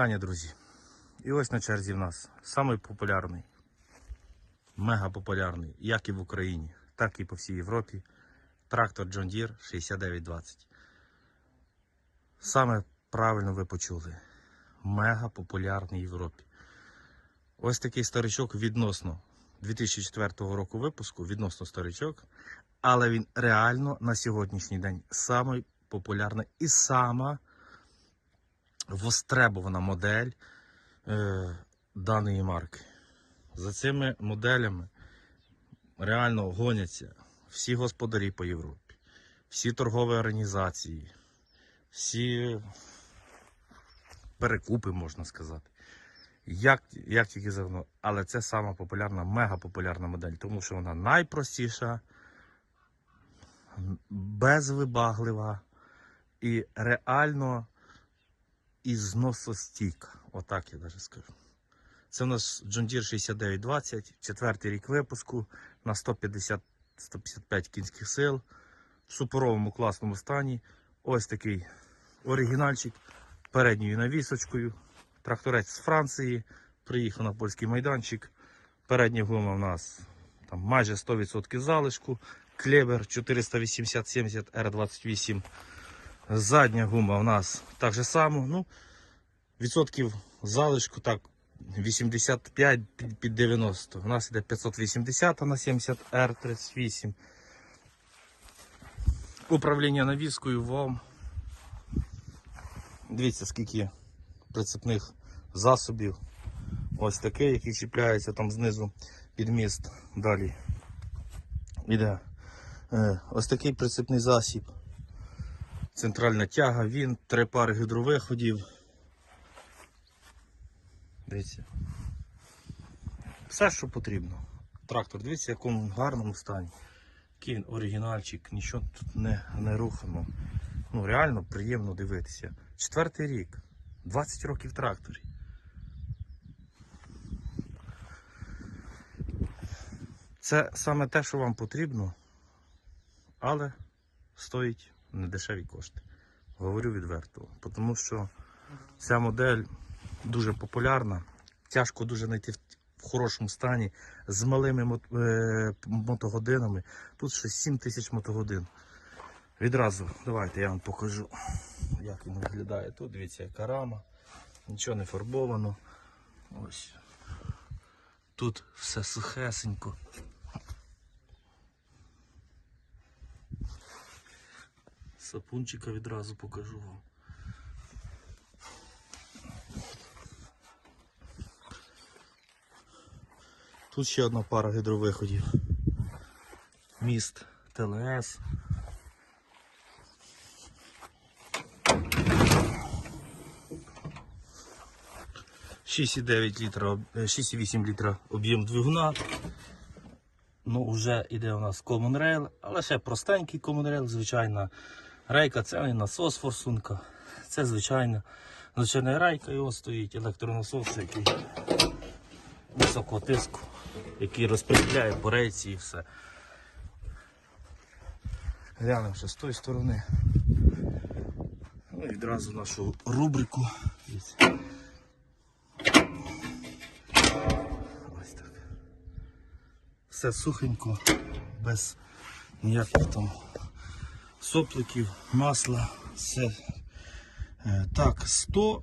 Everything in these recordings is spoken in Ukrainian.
Вітання, друзі. І ось на черзі в нас самий популярний, мега популярний, як і в Україні, так і по всій Європі. Трактор John Deere 6920. Саме правильно ви почули. Мега популярний в Європі. Ось такий старичок відносно 2004 року випуску, відносно старичок, але він реально на сьогоднішній день самий популярний і сама востребована модель е, даної марки. За цими моделями реально гоняться всі господарі по Європі, всі торгові організації, всі перекупи, можна сказати. Як, як тільки завно. Але це сама популярна, мега популярна модель, тому що вона найпростіша, безвибаглива і реально і зносостійка. Отак я навіть скажу. Це у нас John Deere 6920, четвертий рік випуску на 150-155 кінських сил в суперовому класному стані. Ось такий оригінальчик передньою навісочкою. Тракторець з Франції. Приїхав на польський майданчик. Передня гума у нас там майже 100% залишку. Клебер 480-70 R28. Задня гума у нас так же само. Ну, відсотків залишку так 85 під- під 90. У нас іде 580 на 70 R38. Управління навіскою ВОМ. Дивіться, скільки прицепних засобів. Ось такий, який чіпляється там знизу під міст. Далі іде е, ось такий прицепний засіб. Центральна тяга, він, три пари гідровиходів. Дивіться. Все, що потрібно. Трактор, дивіться, в якому гарному стані. Він оригінальчик, нічого тут не, не рухано. Ну, реально приємно дивитися. Четвертий рік, 20 років тракторі. Це саме те, що вам потрібно, але стоїть недешеві кошти. Говорю відверто. Тому що ця модель дуже популярна, тяжко дуже знайти в, в хорошому стані, з малими е, мотогодинами. Тут ще 7 тисяч мотогодин. Відразу, давайте я вам покажу, як він виглядає. Тут дивіться, яка рама, нічого не фарбовано. Ось. Тут все сухесенько. Сапунчика відразу покажу вам. Тут ще одна пара гідровиходів. Міст ТЛС. Шість і літра, е, 6,8 літра об'єм двигуна. Ну, вже йде у нас Common Rail, але ще простенький Common Rail, звичайна рейка, це не насос форсунка. Це звичайна, звичайна рейка, і ось стоїть електронасос, який високого тиску, який розподіляє по рейці і все. Глянемо ще з тої сторони. Ну і відразу нашу рубрику. Ось так. Все сухенько, без ніяких там сопликів, масла, все. Е, Так, 100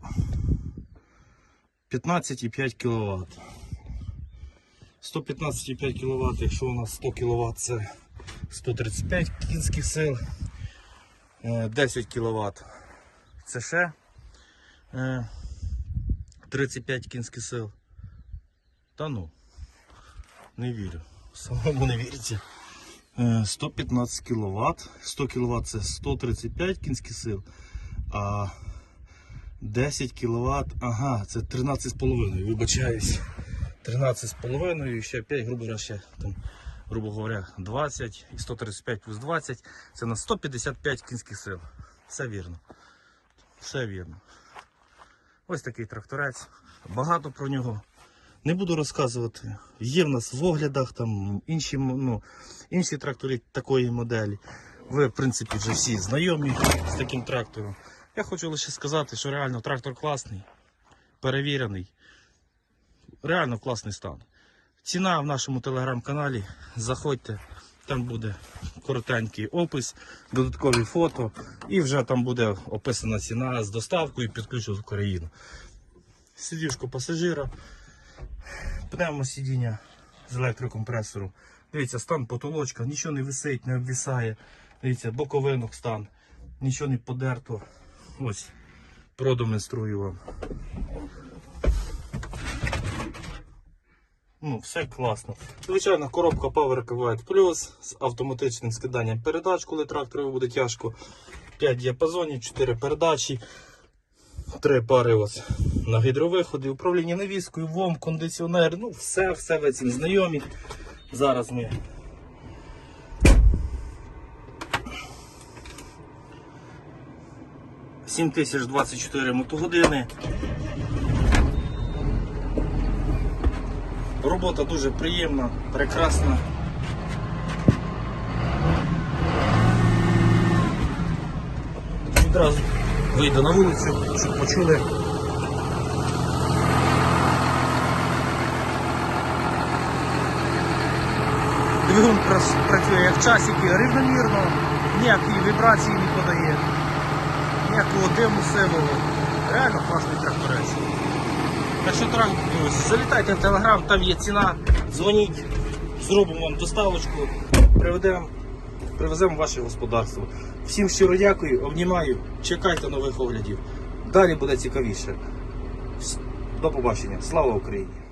15,5 кВт. 115,5 кВт, якщо у нас 100 кВт, це 135 кінських сил, Е, 10 кВт це ще е, 35 кінських сил. Та ну, не вірю. Самому не віриться. Е, 115 кВт. 100 кВт це 135 кінських сил, а 10 кВт, ага, це 13,5, вибачаюсь. 13,5 і ще 5, грубо говоря, ще там, грубо говоря, 20 і 135 плюс 20 це на 155 кінських сил. Все вірно. Все вірно. Ось такий тракторець. Багато про нього не буду розказувати. Є в нас в оглядах там інші, ну, інші трактори такої моделі. Ви, в принципі, вже всі знайомі з таким трактором. Я хочу лише сказати, що реально трактор класний. перевірений. Реально класний стан. Ціна в нашому телеграм-каналі. Заходьте, там буде коротенький опис, додаткові фото, і вже там буде описана ціна з доставкою під ключ в Україну. Сидішко пасажира, пневмосидіння з електрокомпресором. Дивіться, стан потолочка, нічого не висить, не обвисає. Дивіться, боковинок стан, нічого не подерто. Ось, продемонструю вам. Ну, все класно. Звичайно, коробка Power Quiet Plus з автоматичним скиданням передач, коли трактору буде тяжко. 5 діапазонів, 4 передачі, 3 пари ось на гідровиходи, управління навіскою, ВОМ, кондиціонер. Ну, все, все ви цим знайомі. Зараз ми. Сім тисяч 24 мотогодини. Робота дуже приємна, прекрасна. Відразу вийду на вулицю, щоб почули. Двигун працює як часики, рівномірно, ніякої вібрації не подає, ніякого диму сивого. Реально класний тракторець. Так що трак, залітайте в телеграм, там є ціна, дзвоніть, зробимо вам доставочку, приведемо, привеземо в ваше господарство. Всім щиро дякую, обнімаю, чекайте нових оглядів. Далі буде цікавіше. До побачення. Слава Україні!